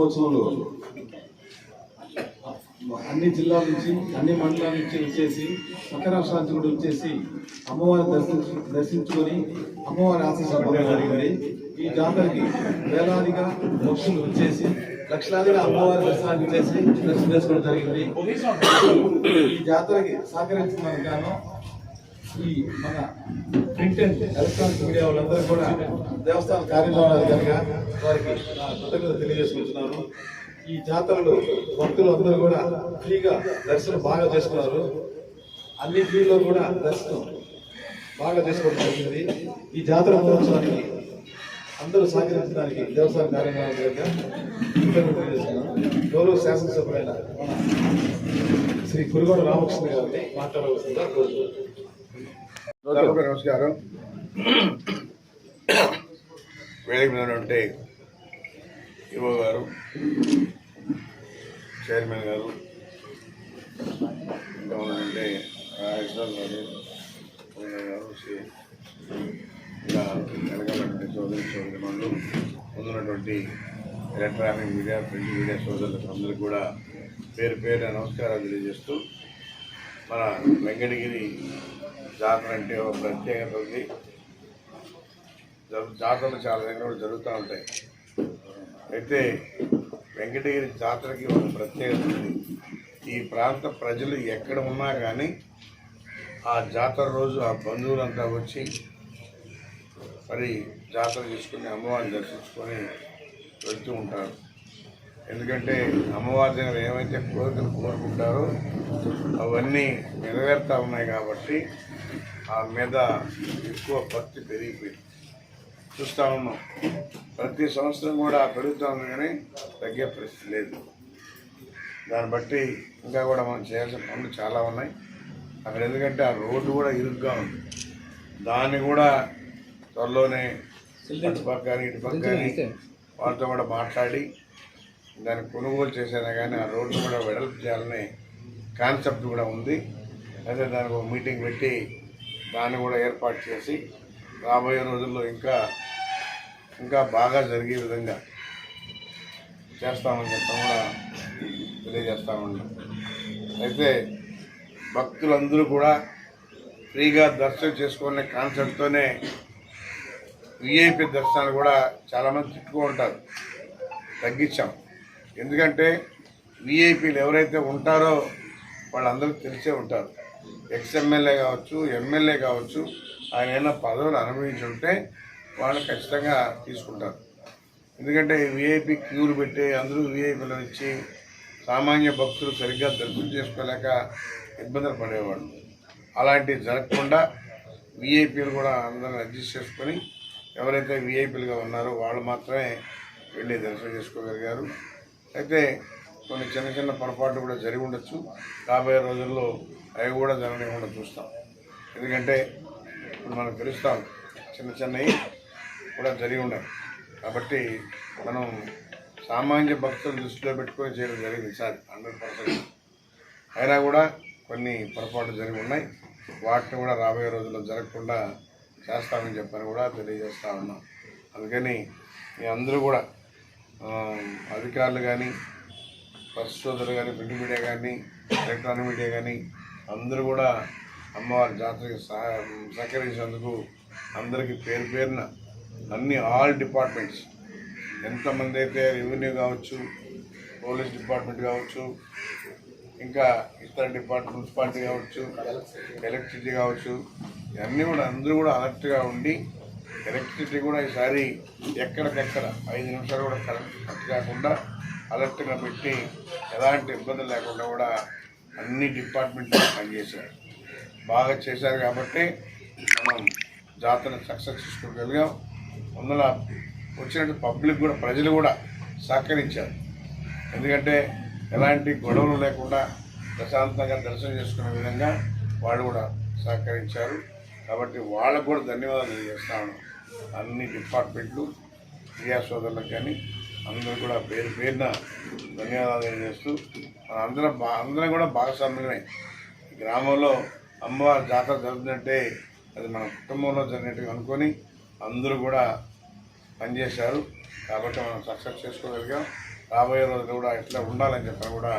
జాతర అన్ని జిల్లాల నుంచి అన్ని మండలాల నుంచి వచ్చేసి పక్క రాష్ట్రాల నుంచి కూడా వచ్చేసి అమ్మవారి దర్శించు దర్శించుకొని అమ్మవారి ఆశీస్సులు పొందడం జరిగింది ఈ జాతరకి వేలాదిగా భక్తులు వచ్చేసి లక్షలాదిగా అమ్మవారి దర్శనానికి వచ్చేసి దర్శనం చేసుకోవడం జరిగింది. ఈ జాతరకి సహకరించిన గాను ఈ మన ప్రింట్ అండ్ ఎలక్ట్రానిక్ మీడియా వాళ్ళందరూ కూడా దేవస్థాన కార్యక్రమాలు కనుక వారికి కృతజ్ఞత తెలియజేసుకుంటున్నాను ఈ జాతరలో భక్తులు అందరూ కూడా ఫ్రీగా దర్శనం బాగా చేసుకున్నారు. అన్ని ఫ్రీలో కూడా దర్శనం బాగా చేసుకోవడం జరిగింది. ఈ జాతర మహోత్సవానికి అందరూ సహకరించడానికి దేవస్థాన కార్యక్రమాల కనుక గౌరవ శాసనసభ్యులైన మన శ్రీ కురుగోడ రామకృష్ణ గారిని మాట్లాడవలసిందిగా కోరుతున్నాను నమస్కారం. వేదిక మీద ఉంటే ఈవో గారు చైర్మన్ గారు ఇంకా ఉన్నారంటే రాజేశ్వర్ గారు గారు శ్రీ వెనకాలంటే సోదరి చౌదరి ముందున్నటువంటి ఎలక్ట్రానిక్ మీడియా ప్రింట్ మీడియా సోదరులకు అందరికీ కూడా పేరు పేరు నమస్కారాలు తెలియజేస్తూ మన వెంకటగిరి జాతర అంటే ఒక ప్రత్యేకత ఉంది. జాతరలు చాలా దగ్గర జరుగుతూ ఉంటాయి. అయితే వెంకటగిరి జాతరకి ఒక ప్రత్యేకత ఉంది. ఈ ప్రాంత ప్రజలు ఎక్కడ ఉన్నా కానీ ఆ జాతర రోజు ఆ బంధువులంతా వచ్చి మరి జాతర చేసుకుని అమ్మవారిని దర్శించుకొని వెళ్తూ ఉంటారు. ఎందుకంటే అమ్మవారి దగ్గర ఏమైతే కోరికలు కోరుకుంటారో అవన్నీ నెరవేరుతా ఉన్నాయి కాబట్టి ఆ మీద ఎక్కువ భక్తి పెరిగిపోయింది. చూస్తూ ఉన్నాం. ప్రతి సంవత్సరం కూడా పెరుగుతూ ఉంది కానీ తగ్గే పరిస్థితి లేదు. దాన్ని బట్టి ఇంకా కూడా మనం చేయాల్సిన పనులు చాలా ఉన్నాయి. అక్కడ ఎందుకంటే ఆ రోడ్డు కూడా ఇరుగ్గా ఉంది. దాన్ని కూడా త్వరలోనే అటు పక్క కానీ ఇటు పక్క కానీ వాళ్ళతో కూడా మాట్లాడి దాన్ని కొనుగోలు చేసినా కానీ ఆ రోడ్డు కూడా వెడల్పు చేయాలనే కాన్సెప్ట్ కూడా ఉంది. అయితే దానికి ఒక మీటింగ్ పెట్టి దాన్ని కూడా ఏర్పాటు చేసి రాబోయే రోజుల్లో ఇంకా ఇంకా బాగా జరిగే విధంగా చేస్తామని చెప్పడం కూడా తెలియజేస్తామన్నాం అయితే భక్తులందరూ కూడా ఫ్రీగా దర్శనం చేసుకునే కాన్సెప్ట్తోనే విఐపి దర్శనాలు కూడా చాలామంది తిట్టుకుంటారు. తగ్గించాం. ఎందుకంటే విఐపీలు ఎవరైతే ఉంటారో వాళ్ళందరూ తెలిసే ఉంటారు. ఎక్స్ఎమ్మెల్యే కావచ్చు ఎమ్మెల్యే కావచ్చు ఆయన ఏమైనా పదవులు అనుభవించి ఉంటే వాళ్ళు ఖచ్చితంగా తీసుకుంటారు. ఎందుకంటే విఐపి క్యూలు పెట్టి అందరూ విఐపీలు ఇచ్చి సామాన్య భక్తులు సరిగ్గా దర్శనం చేసుకోలేక ఇబ్బందులు పడేవాళ్ళు. అలాంటివి జరగకుండా విఐపీలు కూడా అందరిని అడ్జస్ట్ చేసుకొని ఎవరైతే విఐపీలుగా ఉన్నారో వాళ్ళు మాత్రమే వెళ్ళి దర్శనం చేసుకోగలిగారు. అయితే కొన్ని చిన్న చిన్న పొరపాట్లు కూడా జరిగి ఉండొచ్చు. రాబోయే రోజుల్లో అవి కూడా జరగకుండా చూస్తాం. ఎందుకంటే ఇప్పుడు మనం తెలుస్తాం చిన్న చిన్నవి కూడా జరిగి ఉన్నాయి కాబట్టి మనం సామాన్య భక్తులు దృష్టిలో పెట్టుకొని చేయడం జరిగింది సార్ హండ్రెడ్ పర్సెంట్. అయినా కూడా కొన్ని పొరపాట్లు జరిగి ఉన్నాయి. వాటిని కూడా రాబోయే రోజుల్లో జరగకుండా చేస్తామని చెప్పని కూడా తెలియజేస్తా ఉన్నాం. అందుకని మీ అందరూ కూడా అధికారులు కానీ పరిశోధనలు కానీ ప్రింట్ మీడియా కానీ ఎలక్ట్రానిక్ మీడియా కానీ అందరూ కూడా అమ్మవారి జాతరకి సహ సహకరించినందుకు అందరికీ పేరు పేరున అన్ని ఆల్ డిపార్ట్మెంట్స్ ఎంతమంది అయితే రెవెన్యూ కావచ్చు పోలీస్ డిపార్ట్మెంట్ కావచ్చు ఇంకా ఇతర డిపార్ట్మెంట్ మున్సిపాలిటీ కావచ్చు ఎలక్ట్రిసిటీ కావచ్చు ఇవన్నీ కూడా అందరూ కూడా అలర్ట్గా ఉండి ఎలక్ట్రిసిటీ కూడా ఈసారి ఎక్కడికెక్కడ ఐదు నిమిషాలు కూడా కరెంట్ కట్ కాకుండా అలర్ట్గా పెట్టి ఎలాంటి ఇబ్బంది లేకుండా కూడా అన్ని డిపార్ట్మెంట్లు పనిచేశారు. బాగా చేశారు కాబట్టి మనం జాతర సక్సెస్ చేసుకోగలిగాం అందులో వచ్చినట్టు పబ్లిక్ కూడా ప్రజలు కూడా సహకరించారు. ఎందుకంటే ఎలాంటి గొడవలు లేకుండా ప్రశాంతంగా దర్శనం చేసుకునే విధంగా వాళ్ళు కూడా సహకరించారు. కాబట్టి వాళ్ళకు కూడా ధన్యవాదాలు తెలియజేస్తాను. అన్ని డిపార్ట్మెంట్లు క్రియా సోదరులకు కానీ అందరూ కూడా పేరు పేరున ధన్యవాదాలు తెలియజేస్తూ అందరం బా అందరం కూడా భాగస్వామ్యమే గ్రామంలో అమ్మవారి జాతర జరుగుతుందంటే అది మన కుటుంబంలో జరిగినట్టుగా అనుకొని అందరూ కూడా పనిచేశారు. కాబట్టి మనం సక్సెస్ చేసుకోగలిగాం. రాబోయే రోజులు కూడా ఇట్లా ఉండాలని చెప్పని కూడా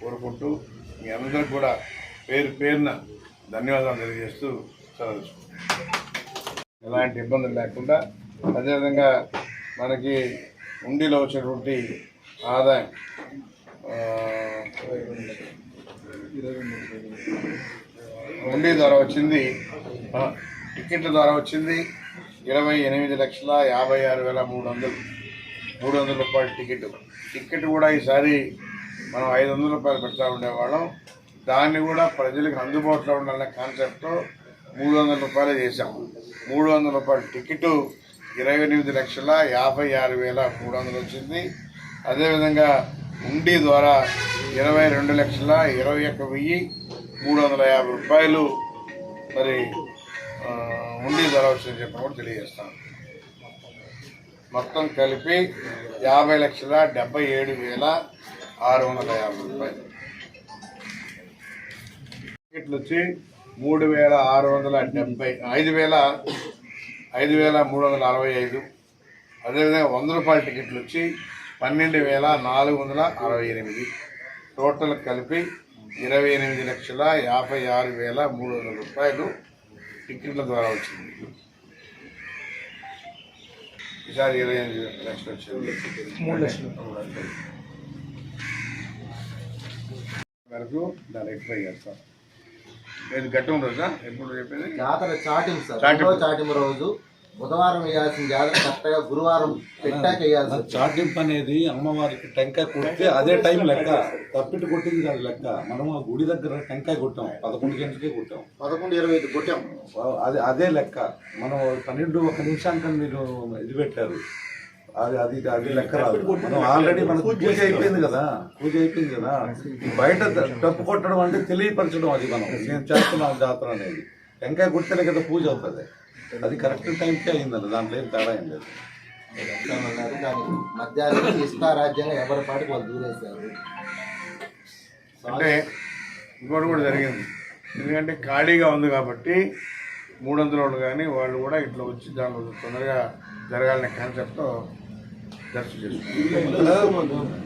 కోరుకుంటూ మీ అందరికి కూడా పేరు పేరున ధన్యవాదాలు తెలియజేస్తూ ఎలాంటి ఇబ్బందులు లేకుండా అదేవిధంగా మనకి ఉండిలో వచ్చినటువంటి ఆదాయం ఆ, ఉండి ద్వారా వచ్చింది టికెట్ల ద్వారా వచ్చింది ఇరవై ఎనిమిది లక్షల యాభై ఆరు వేల మూడు వందలు. మూడు వందల రూపాయల టికెట్ టికెట్ కూడా ఈసారి మనం ఐదు వందల రూపాయలు పెడతా ఉండేవాళ్ళం. దాన్ని కూడా ప్రజలకు అందుబాటులో ఉండాలనే కాన్సెప్ట్తో మూడు వందల రూపాయలు చేశాం మూడు వందల రూపాయల టికెట్ ఇరవై ఎనిమిది లక్షల యాభై ఆరు వేల మూడు వందలు వచ్చింది. అదేవిధంగా ఉండి ద్వారా ఇరవై రెండు లక్షల ఇరవై ఒక్క వెయ్యి మూడు వందల యాభై రూపాయలు మరి ఉండి ధర వచ్చిందని చెప్పి కూడా తెలియజేస్తాను మొత్తం కలిపి యాభై లక్షల డెబ్బై ఏడు వేల ఆరు వందల యాభై రూపాయలు. టికెట్లు వచ్చి మూడు వేల ఆరు వందల డెబ్బై ఐదు వేల ఐదు వేల మూడు వందల అరవై ఐదు. అదేవిధంగా వంద రూపాయల టికెట్లు వచ్చి పన్నెండు వేల నాలుగు వందల అరవై ఎనిమిది. టోటల్ కలిపి ఇరవై ఎనిమిది లక్షల యాభై ఆరు వేల మూడు వందల రూపాయలు టికెట్ల ద్వారా వచ్చింది. ఈసారి ఇరవై ఎనిమిది లక్షలు వచ్చింది. మూడు లక్షలు. వరకు దాన్ని ఎక్స్ప్లై చేస్తాం. ఇది గట్టం రోజా? ఎప్పుడు చెప్పింది? జాతర చాటింగ్ సార్. చాటింపు. రెండో చాటింపు రోజు. బుధవారం వేయాల్సిన జాతర కరెక్ట్గా గురువారం పెట్టాక వేయాల్సి. చాటింపు అనేది అమ్మవారికి టెంకాయ కొడితే అదే టైం లెక్క. తప్పిటి కొట్టింది కాదు లెక్క. మనం ఆ గుడి దగ్గర టెంకాయ కొట్టాం. పదకొండు గంటలకే కొట్టాం. పదకొండు ఇరవై ఐదు కొట్టాం. అది అదే లెక్క. మనం పన్నెండు ఒక నిమిషానికి మీరు ఇది పెట్టారు. అది అది అది లెక్క రాదు. మనం ఆల్రెడీ మనకు పూజ అయిపోయింది కదా. పూజ అయిపోయింది కదా. బయట డప్పు కొట్టడం అంటే తెలియపరచడం అది మనం. నేను చేస్తున్నాం జాతర అనేది. టెంకాయ కొడితేనే కదా పూజ అవుతుంది. అది కరెక్ట్ టైంకే అయిందండి దాంట్లో ఏం తేడా ఏం లేదు. మధ్యాహ్నం ఇష్టారాజ్యంగా ఎవరి పాటికి వాళ్ళు అంటే ఇంకోటి కూడా జరిగింది. ఎందుకంటే ఖాళీగా ఉంది కాబట్టి మూడు వందల వాళ్ళు కానీ వాళ్ళు కూడా ఇట్లా వచ్చి దానిలో తొందరగా జరగాలనే కాన్సెప్ట్తో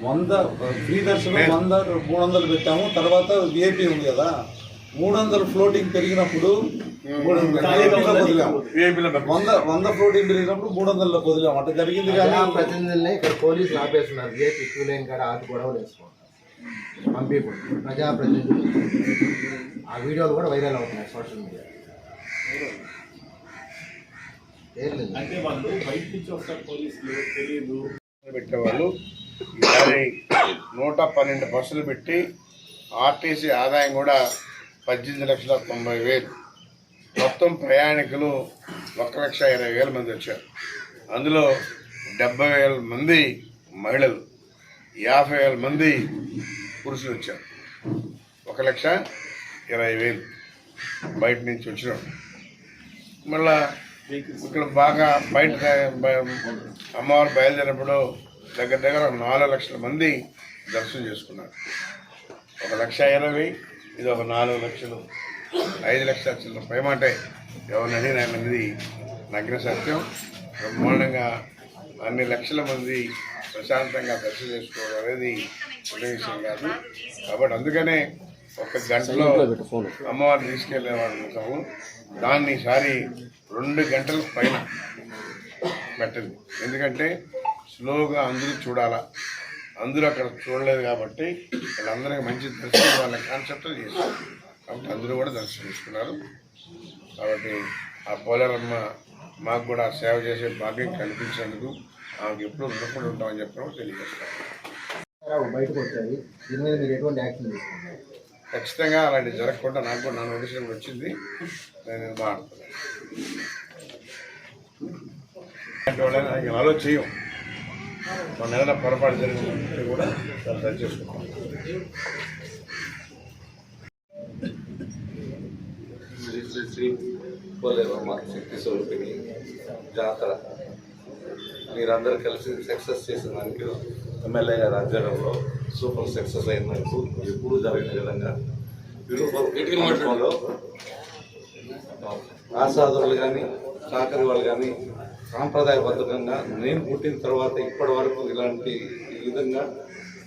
వంద ఫ్రీ దర్శనం వంద మూడు వందలు పెట్టాము. తర్వాత విఐపి ఉంది కదా. మూడు వందలు ఫ్లోటింగ్ పెరిగినప్పుడు వంద వంద ఫ్లోటింగ్ పెరిగినప్పుడు మూడు వందల వదిలాము. అంటే జరిగింది కానీ ప్రజాప్రతినిధుల్ని ఇక్కడ పోలీసులు ఆపేస్తున్నారు. జేపీ క్యూ లైన్ కాడ ఆపి గొడవలు వేసుకుంటారు పంపించకూడదు ప్రజాప్రతినిధులు. ఆ వీడియోలు కూడా వైరల్ అవుతున్నాయి సోషల్ మీడియా. ఏర్లేదు పెట్టేవాళ్ళు. ఈసారి నూట పన్నెండు బస్సులు పెట్టి ఆర్టీసీ ఆదాయం కూడా పద్దెనిమిది లక్షల తొంభై వేలు. మొత్తం ప్రయాణికులు ఒక లక్ష ఇరవై వేల మంది వచ్చారు. అందులో డెబ్బై వేల మంది మహిళలు యాభై వేల మంది పురుషులు వచ్చారు. ఒక లక్ష ఇరవై వేలు బయట నుంచి వచ్చినాడు మళ్ళా ఇక్కడ బాగా బయట అమ్మవారు బయలుదేరినప్పుడు దగ్గర దగ్గర నాలుగు లక్షల మంది దర్శనం చేసుకున్నారు. ఒక లక్ష ఇరవై ఇది ఒక నాలుగు లక్షలు. ఐదు లక్షల చిల్లర పైమాటే ఎవరిని అడిగిన అనేది నగ్న సత్యం. బ్రహ్మాండంగా అన్ని లక్షల మంది ప్రశాంతంగా దర్శనం చేసుకోవడం అనేది చిన్న విషయం కాదు. కాబట్టి అందుకనే ఒక గంటలో అమ్మవారిని తీసుకెళ్ళే వాళ్ళము దాన్ని ఈసారి రెండు గంటల పైన పెట్టండి. ఎందుకంటే స్లోగా అందరూ చూడాలా. అందరూ అక్కడ చూడలేదు కాబట్టి వాళ్ళందరికీ మంచి దర్శనం వాళ్ళ కాన్సెప్ట్ చేశారు. కాబట్టి అందరూ కూడా దర్శనం చేసుకున్నారు. కాబట్టి ఆ పోలేరమ్మ మాకు కూడా సేవ చేసే భాగ్యం కల్పించినందుకు ఆమెకు ఎప్పుడు రుణపడి ఉంటామని చెప్పడం తెలియజేస్తాను బయటకు వచ్చాయి. దీని మీద మీరు ఎటువంటి యాక్షన్ తీసుకుంటారు? ఖచ్చితంగా అలాంటి జరగకుండా నాకు కూడా నా నోటీసులు కూడా వచ్చింది. నేను బాగుంటున్నాను మాట్లాడుతున్నాను ఇంకా అలో చేయం. మన ఏదైనా పొరపాటు జరిగిందంటే కూడా దాన్ని సరి చేసుకుంటాం శ్రీ శ్రీ శ్రీ పోలేవమ్మ శక్తి స్వరూపిణి జాతర. మీరందరూ కలిసి సక్సెస్ చేసిన దానికి ఎమ్మెల్యే గారి ఆధ్వర్యంలో సూపర్ సక్సెస్ అయినందుకు ఎప్పుడూ జరిగిన విధంగా. ఆసాదులు కానీ చాకరి వాళ్ళు కానీ సాంప్రదాయబద్ధంగా నేను పుట్టిన తర్వాత ఇప్పటి వరకు ఇలాంటి ఈ విధంగా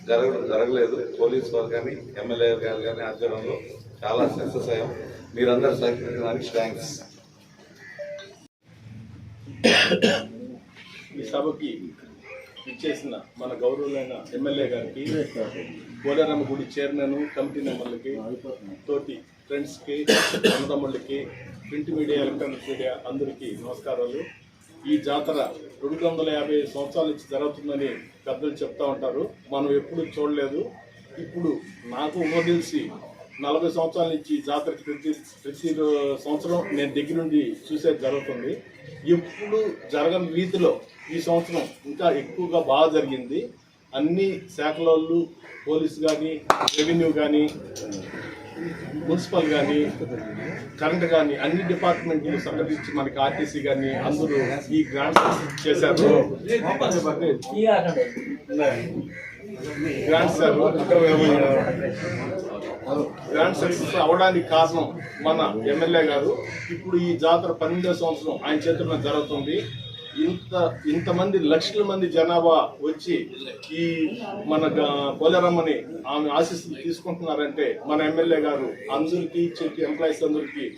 జరగ జరగలేదు. పోలీస్ వారు కానీ ఎమ్మెల్యే గారు కానీ ఆధ్వర్యంలో చాలా సక్సెస్ అయ్యాం. మీరందరూ సహకరించడానికి థ్యాంక్స్. ఈ సభకి ఇచ్చేసిన మన గౌరవులైన ఎమ్మెల్యే గారికి పోలేరమ్మ గుడి చైర్మన్ కమిటీ మెంబర్లకి తోటి ఫ్రెండ్స్కి అన్నదమ్ముళ్ళకి ప్రింట్ మీడియా ఎలక్ట్రానిక్ మీడియా అందరికీ నమస్కారాలు. ఈ జాతర రెండు వందల యాభై సంవత్సరాల నుంచి జరుగుతుందని పెద్దలు చెప్తా ఉంటారు. మనం ఎప్పుడు చూడలేదు. ఇప్పుడు నాకు ఊహ తెలిసి నలభై సంవత్సరాల నుంచి జాతరకి ప్రతి ప్రతి సంవత్సరం నేను దగ్గర నుండి చూసేది జరుగుతుంది. ఎప్పుడు జరగని రీతిలో ఈ సంవత్సరం ఇంకా ఎక్కువగా బాగా జరిగింది. అన్ని శాఖల వాళ్ళు పోలీస్ కానీ రెవెన్యూ కానీ మున్సిపల్ కానీ కరెంట్ కానీ అన్ని డిపార్ట్మెంట్లు సంఘటించి మనకి ఆర్టీసీ కానీ అందరూ ఈ గ్రాంట్స్ చేశారు. గ్రాంట్స్ గ్రాండ్ సర్వీస్ అవడానికి కారణం మన ఎమ్మెల్యే గారు. ఇప్పుడు ఈ జాతర పన్నెండో సంవత్సరం ఆయన చేతుల్లో జరుగుతుంది. ఇంత ఇంతమంది లక్షల మంది జనాభా వచ్చి ఈ మన గ- పోలేరమ్మని ఆమె ఆశీస్సులు తీసుకుంటున్నారంటే మన ఎమ్మెల్యే గారు అందరికీ చెప్పి ఎంప్లాయీస్ అందరికీ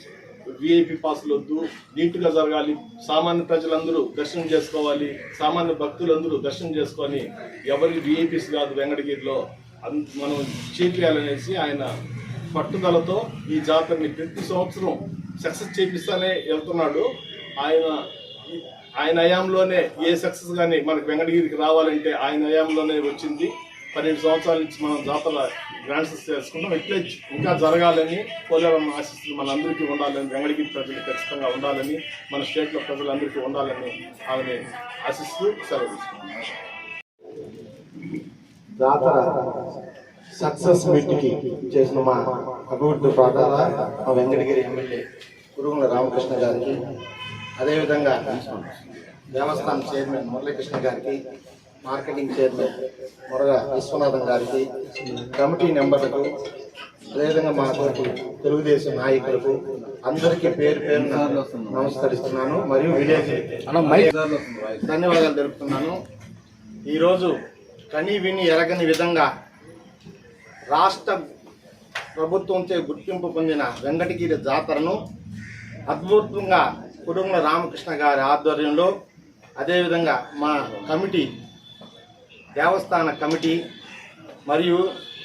విఐపి పాసులు వద్దు. నీట్గా జరగాలి. సామాన్య ప్రజలందరూ దర్శనం చేసుకోవాలి. సామాన్య భక్తులందరూ దర్శనం చేసుకొని ఎవరికి విఐపీస్ కాదు వెంకటగిరిలో అన్- మనం అనేసి ఆయన పట్టుదలతో ఈ జాతరని ప్రతి సంవత్సరం సక్సెస్ చేపిస్తానే వెళ్తున్నాడు. ఆయన ఆయన హయాంలోనే ఏ సక్సెస్ కానీ మనకు వెంకటగిరికి రావాలంటే ఆయన హయాంలోనే వచ్చింది. పన్నెండు సంవత్సరాల నుంచి మనం జాతర గ్రాండ్ సక్సెస్ చేసుకుంటాం. ఇట్లే ఇంకా జరగాలని పోలేరమ్మ ఆశిస్తులు మనందరికీ ఉండాలని వెంకటగిరి ప్రజలు ఖచ్చితంగా ఉండాలని మన స్టేట్లో ప్రజలందరికీ ఉండాలని ఆమె ఆశిస్తూ సెలవు తీసుకుంటున్నాను జాతర సక్సెస్ మీట్కి చేసిన మా అభివృద్ధి పాఠాల మా వెంకటగిరి ఎమ్మెల్యే కురుగుల రామకృష్ణ గారికి అదేవిధంగా దేవస్థానం చైర్మన్ మురళీకృష్ణ గారికి మార్కెటింగ్ చైర్మన్ మురగ విశ్వనాథం గారికి కమిటీ నెంబర్లకు అదేవిధంగా మా తోటి తెలుగుదేశం నాయకులకు అందరికీ పేరు పేరు నమస్కరిస్తున్నాను. మరియు విలేజ్ ధన్యవాదాలు తెలుపుతున్నాను. ఈరోజు కని విని ఎరగని విధంగా రాష్ట్ర ప్రభుత్వంచే గుర్తింపు పొందిన వెంకటగిరి జాతరను అద్భుతంగా కుటుంబ రామకృష్ణ గారి ఆధ్వర్యంలో అదేవిధంగా మా కమిటీ దేవస్థాన కమిటీ మరియు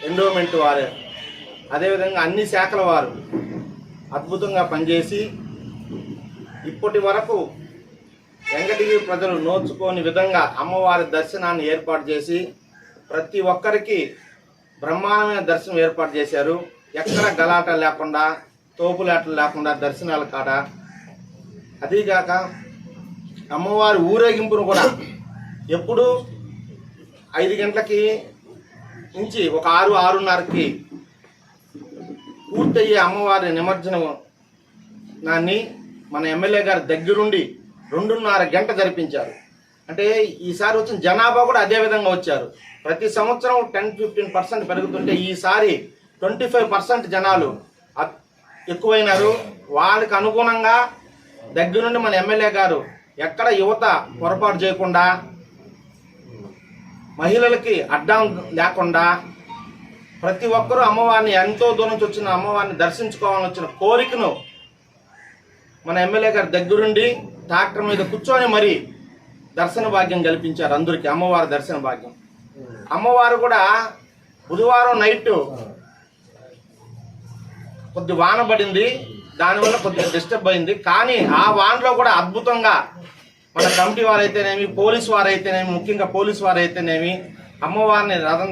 ఎండోమెంట్ వారు అదేవిధంగా అన్ని శాఖల వారు అద్భుతంగా పనిచేసి ఇప్పటి వరకు వెంకటగిరి ప్రజలు నోచుకోని విధంగా అమ్మవారి దర్శనాన్ని ఏర్పాటు చేసి ప్రతి ఒక్కరికి బ్రహ్మాండమైన దర్శనం ఏర్పాటు చేశారు. ఎక్కడ గలాట లేకుండా తోపులాటలు లేకుండా దర్శనాల కాడ అదీగాక అమ్మవారి ఊరేగింపును కూడా ఎప్పుడు ఐదు గంటలకి నుంచి ఒక ఆరు ఆరున్నరకి పూర్తయ్యే అమ్మవారి నిమజ్జనం దాన్ని మన ఎమ్మెల్యే గారి దగ్గరుండి రెండున్నర గంట జరిపించారు. అంటే ఈసారి వచ్చిన జనాభా కూడా అదే విధంగా వచ్చారు. ప్రతి సంవత్సరం టెన్ ఫిఫ్టీన్ పర్సెంట్ పెరుగుతుంటే ఈసారి ట్వంటీ ఫైవ్ పర్సెంట్ జనాలు ఎక్కువైనారు. వాళ్ళకి అనుగుణంగా దగ్గరుండి మన ఎమ్మెల్యే గారు ఎక్కడ యువత పొరపాటు చేయకుండా మహిళలకి అడ్డం లేకుండా ప్రతి ఒక్కరూ అమ్మవారిని ఎంతో దూరం నుంచి వచ్చిన అమ్మవారిని దర్శించుకోవాలని వచ్చిన కోరికను మన ఎమ్మెల్యే గారి దగ్గరుండి ట్రాక్టర్ మీద కూర్చొని మరి దర్శన భాగ్యం కల్పించారు అందరికీ అమ్మవారి దర్శన భాగ్యం. అమ్మవారు కూడా బుధవారం నైట్ కొద్ది వాన పడింది దానివల్ల కొద్దిగా డిస్టర్బ్ అయింది. కానీ ఆ వానలో కూడా అద్భుతంగా మన కమిటీ వారైతేనేమి పోలీస్ వారైతేనేమి ముఖ్యంగా పోలీస్ వారైతేనేమి అమ్మవారిని రథం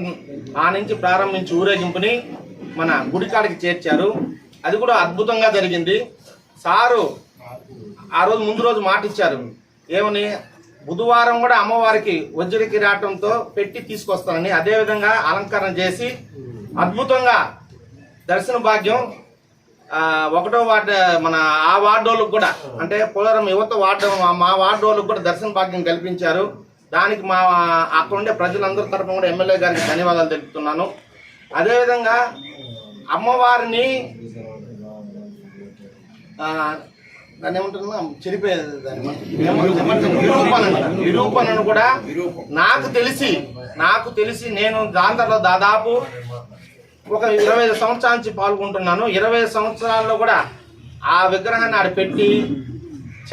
ఆ నుంచి ప్రారంభించి ఊరేగింపుని మన గుడికాడికి చేర్చారు. అది కూడా అద్భుతంగా జరిగింది. సారు ఆ రోజు ముందు రోజు మాట ఇచ్చారు. ఏమని? బుధవారం కూడా అమ్మవారికి వజ్ర కిరాటంతో పెట్టి తీసుకొస్తానని అదేవిధంగా అలంకరణ చేసి అద్భుతంగా దర్శన భాగ్యం ఒకటో వార్డు మన ఆ వార్డోళ్ళకు కూడా అంటే పోలవరం యువత వార్డు మా వార్డోళ్ళకు కూడా దర్శన భాగ్యం కల్పించారు. దానికి మా అక్కడ ఉండే ప్రజలందరి తరఫున కూడా ఎమ్మెల్యే గారికి ధన్యవాదాలు తెలుపుతున్నాను. అదేవిధంగా అమ్మవారిని దాన్ని ఏమంటున్నా చెడిపోయేది దాన్ని. నిరూపణను కూడా నాకు తెలిసి నాకు తెలిసి నేను దాంట్లో దాదాపు ఒక ఇరవై ఐదు సంవత్సరాల నుంచి పాల్గొంటున్నాను. ఇరవై ఐదు సంవత్సరాల్లో కూడా ఆ విగ్రహాన్ని ఆడ పెట్టి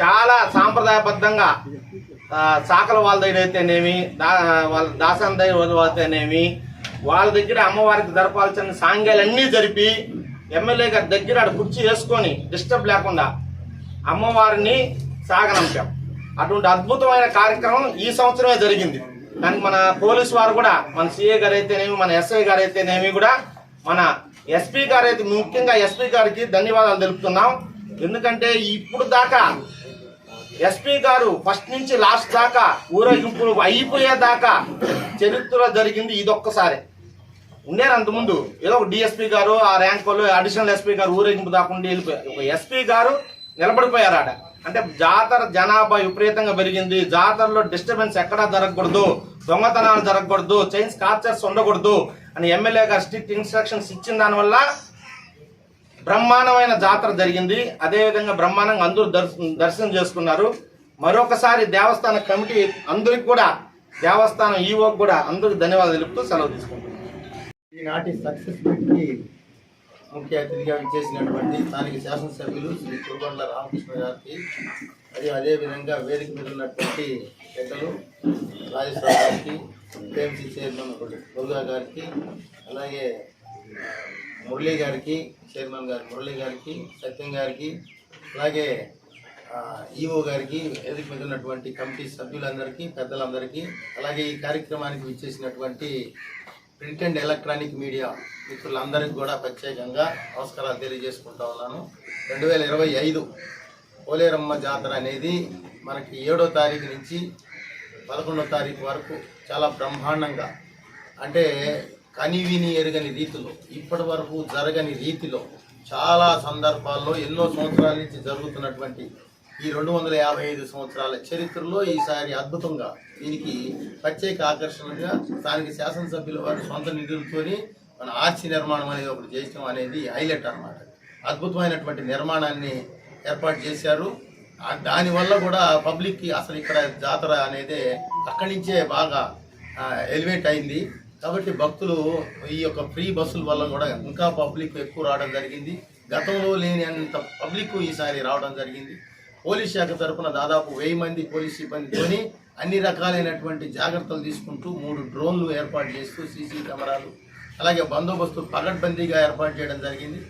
చాలా సాంప్రదాయబద్ధంగా సాకల చాకల వాళ్ళ దగ్గర అయితేనేమి దా వాళ్ళ దాసాన్ దగ్గర అయితేనేమి వాళ్ళ దగ్గర అమ్మవారికి జరపాల్సిన సాంగ్యాలన్నీ జరిపి ఎమ్మెల్యే గారి దగ్గర ఆడ కుర్చీ వేసుకొని డిస్టర్బ్ లేకుండా అమ్మవారిని సాగనంపాం. అటువంటి అద్భుతమైన కార్యక్రమం ఈ సంవత్సరమే జరిగింది. దానికి మన పోలీస్ వారు కూడా మన సిఏ గారు అయితేనేమి మన ఎస్ఐ గారు అయితేనేమి కూడా మన ఎస్పీ గారు అయితే ముఖ్యంగా ఎస్పీ గారికి ధన్యవాదాలు తెలుపుతున్నాం. ఎందుకంటే ఇప్పుడు దాకా ఎస్పీ గారు ఫస్ట్ నుంచి లాస్ట్ దాకా ఊరేగింపులు అయిపోయేదాకా చరిత్రలో జరిగింది ఇదొక్కసారి. ఉండేరు అంతకుముందు. ఏదో ఒక డిఎస్పీ గారు ఆ ర్యాంక్ వాళ్ళు అడిషనల్ ఎస్పీ గారు ఊరేగింపు దాకుండా వెళ్ళిపోయారు. ఒక ఎస్పీ గారు నిలబడిపోయారు అంటే జాతర జనాభా విపరీతంగా పెరిగింది. జాతరలో డిస్టర్బెన్స్ ఎక్కడా జరగకూడదు. దొంగతనాలు జరగకూడదు. చైన్ స్కాచర్స్ ఉండకూడదు అని ఎమ్మెల్యే గారు స్ట్రిక్ట్ ఇన్స్ట్రక్షన్స్ ఇచ్చిన దానివల్ల బ్రహ్మాండమైన జాతర జరిగింది. అదేవిధంగా బ్రహ్మాండంగా అందరూ దర్శనం చేసుకున్నారు. మరొకసారి దేవస్థాన కమిటీ అందరికి కూడా దేవస్థానం ఈవోకి కూడా అందరికి ధన్యవాదాలు తెలుపుతూ సెలవు తీసుకుంటున్నాను ఈనాటి సక్సెస్ ముఖ్య అతిథిగా విచ్చేసినటువంటి స్థానిక శాసనసభ్యులు శ్రీ కురుగొండల రామకృష్ణ గారికి మరియు అదేవిధంగా వేదిక మీద ఉన్నటువంటి పెద్దలు రాజేశ్వర గారికి టీఎంసీ చైర్మన్ దుర్గా గారికి అలాగే మురళీ గారికి చైర్మన్ గారు మురళీ గారికి సత్యం గారికి అలాగే ఈఓ గారికి వేదిక మీద ఉన్నటువంటి కమిటీ సభ్యులందరికీ పెద్దలందరికీ అలాగే ఈ కార్యక్రమానికి విచ్చేసినటువంటి ప్రింట్ అండ్ ఎలక్ట్రానిక్ మీడియా మిత్రులందరికీ కూడా ప్రత్యేకంగా నమస్కారాలు తెలియజేసుకుంటా ఉన్నాను. రెండు వేల ఇరవై ఐదు పోలేరమ్మ జాతర అనేది మనకి ఏడో తారీఖు నుంచి పదకొండో తారీఖు వరకు చాలా బ్రహ్మాండంగా అంటే కనివిని ఎరగని రీతిలో ఇప్పటి వరకు జరగని రీతిలో చాలా సందర్భాల్లో ఎన్నో సంవత్సరాల నుంచి జరుగుతున్నటువంటి ఈ రెండు వందల యాభై ఐదు సంవత్సరాల చరిత్రలో ఈసారి అద్భుతంగా దీనికి ప్రత్యేక ఆకర్షణగా స్థానిక శాసనసభ్యుల వారి సొంత నిధులతోని మన ఆర్చి నిర్మాణం అనేది ఒకటి చేయడం అనేది హైలైట్ అన్నమాట. అద్భుతమైనటువంటి నిర్మాణాన్ని ఏర్పాటు చేశారు. దానివల్ల కూడా పబ్లిక్కి అసలు ఇక్కడ జాతర అనేది అక్కడి నుంచే బాగా ఎలివేట్ అయింది. కాబట్టి భక్తులు ఈ యొక్క ఫ్రీ బస్సుల వల్ల కూడా ఇంకా పబ్లిక్ ఎక్కువ రావడం జరిగింది. గతంలో లేని అంత పబ్లిక్ ఈసారి రావడం జరిగింది. పోలీస్ శాఖ తరఫున దాదాపు వెయ్యి మంది పోలీస్ సిబ్బందితోని అన్ని రకాలైనటువంటి జాగ్రత్తలు తీసుకుంటూ మూడు డ్రోన్లు ఏర్పాటు చేస్తూ సీసీ కెమెరాలు అలాగే బందోబస్తు పగడ్బందీగా ఏర్పాటు చేయడం జరిగింది.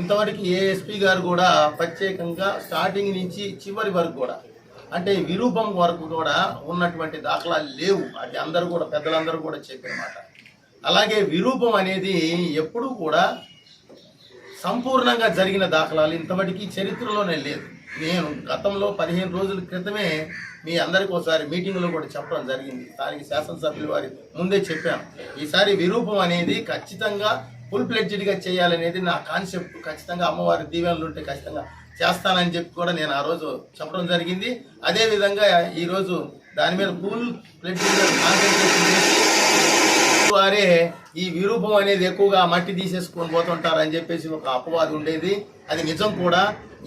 ఇంతవరకు ఏఎస్పీ గారు కూడా ప్రత్యేకంగా స్టార్టింగ్ నుంచి చివరి వరకు కూడా అంటే విరూపం వరకు కూడా ఉన్నటువంటి దాఖలాలు లేవు. అది అందరూ కూడా పెద్దలందరూ కూడా చెప్పినమాట అలాగే విరూపం అనేది ఎప్పుడూ కూడా సంపూర్ణంగా జరిగిన దాఖలాలు ఇంతవరకు చరిత్రలోనే లేదు. నేను గతంలో పదిహేను రోజుల క్రితమే మీ అందరికి ఒకసారి మీటింగ్లో కూడా చెప్పడం జరిగింది. దానికి శాసనసభ్యుల వారి ముందే చెప్పాను. ఈసారి విరూపం అనేది ఖచ్చితంగా ఫుల్ ప్లెడ్జ్డ్గా చేయాలనేది నా కాన్సెప్ట్ ఖచ్చితంగా అమ్మవారి దీవెనలు ఉంటే ఖచ్చితంగా చేస్తానని చెప్పి కూడా నేను ఆ రోజు చెప్పడం జరిగింది. అదేవిధంగా ఈరోజు దాని మీద ఫుల్ ప్లెడ్జ్గా కాన్సన్ట్రేషన్ చేసి వారే ఈ విరూపం అనేది ఎక్కువగా మట్టి తీసేసుకొని పోతుంటారని చెప్పేసి ఒక అపవాదం ఉండేది. అది నిజం కూడా.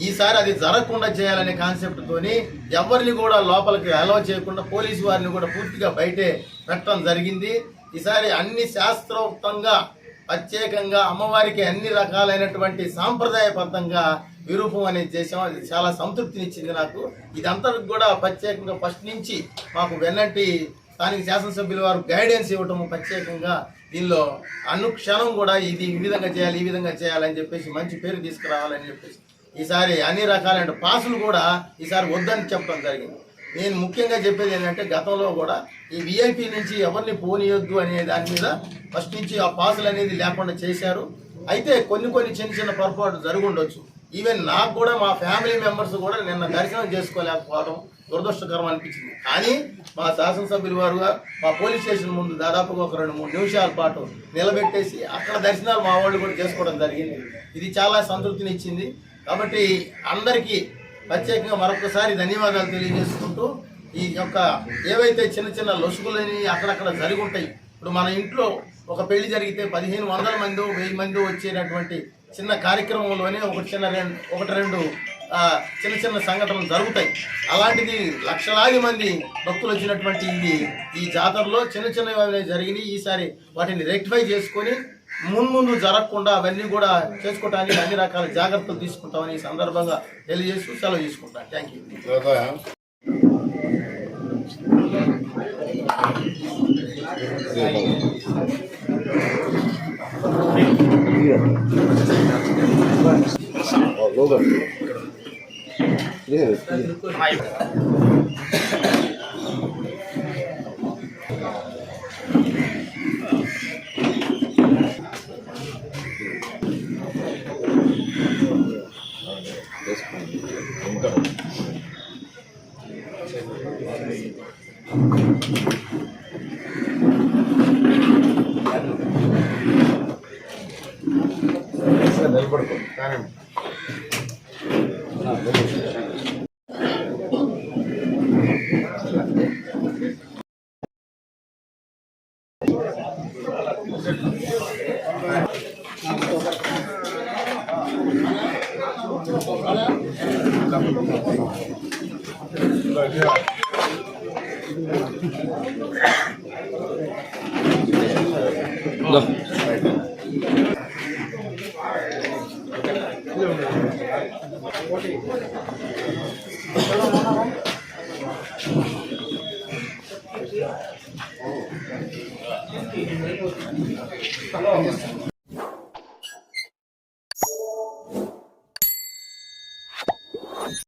ఈసారి అది జరగకుండా చేయాలనే కాన్సెప్ట్ తోని ఎవరిని కూడా లోపలికి అలవ చేయకుండా పోలీసు వారిని కూడా పూర్తిగా బయటే పెట్టడం జరిగింది. ఈసారి అన్ని శాస్త్రోక్తంగా ప్రత్యేకంగా అమ్మవారికి అన్ని రకాలైనటువంటి సాంప్రదాయబద్ధంగా విరూపం అనేది చేసాం అది చాలా సంతృప్తినిచ్చింది నాకు. ఇదంతా కూడా ప్రత్యేకంగా ఫస్ట్ నుంచి మాకు వెన్నటి స్థానిక శాసనసభ్యుల వారు గైడెన్స్ ఇవ్వటము ప్రత్యేకంగా దీనిలో అనుక్షణం కూడా ఇది ఈ విధంగా చేయాలి ఈ విధంగా చేయాలని చెప్పేసి మంచి పేరు తీసుకురావాలని చెప్పేసి ఈసారి అన్ని రకాలైన పాసులు కూడా ఈసారి వద్దని చెప్పడం జరిగింది. నేను ముఖ్యంగా చెప్పేది ఏంటంటే గతంలో కూడా ఈ విఐపి నుంచి ఎవరిని పోనీయొద్దు అనే దాని మీద ఫస్ట్ నుంచి ఆ పాసులు అనేది లేకుండా చేశారు. అయితే కొన్ని కొన్ని చిన్న చిన్న పొరపాటు జరుగుండొచ్చు. ఈవెన్ నాకు కూడా మా ఫ్యామిలీ మెంబర్స్ కూడా నిన్న దర్శనం చేసుకోలేకపోవడం దురదృష్టకరం అనిపించింది. కానీ మా శాసనసభ్యులు వారుగా మా పోలీస్ స్టేషన్ ముందు దాదాపుగా ఒక రెండు మూడు నిమిషాల పాటు నిలబెట్టేసి అక్కడ దర్శనాలు మా వాళ్ళు కూడా చేసుకోవడం జరిగింది. ఇది చాలా సంతృప్తినిచ్చింది. కాబట్టి అందరికీ ప్రత్యేకంగా మరొకసారి ధన్యవాదాలు తెలియజేసుకుంటూ ఈ యొక్క ఏవైతే చిన్న చిన్న లొసుగులని అక్కడక్కడ జరిగి ఉంటాయి ఇప్పుడు మన ఇంట్లో ఒక పెళ్ళి జరిగితే పదిహేను వందల మంది వెయ్యి మంది వచ్చేటటువంటి చిన్న కార్యక్రమంలోనే ఒకటి చిన్న రెండు ఒకటి రెండు చిన్న చిన్న సంఘటనలు జరుగుతాయి. అలాంటిది లక్షలాది మంది భక్తులు వచ్చినటువంటి ఇది ఈ జాతరలో చిన్న చిన్నవి జరిగినాయి. ఈసారి వాటిని రెక్టిఫై చేసుకొని ముందు జరగకుండా అవన్నీ కూడా చేసుకోవడానికి అన్ని రకాల జాగ్రత్తలు తీసుకుంటామని ఈ సందర్భంగా తెలియజేస్తూ సెలవు తీసుకుంటాను. Thank you Logan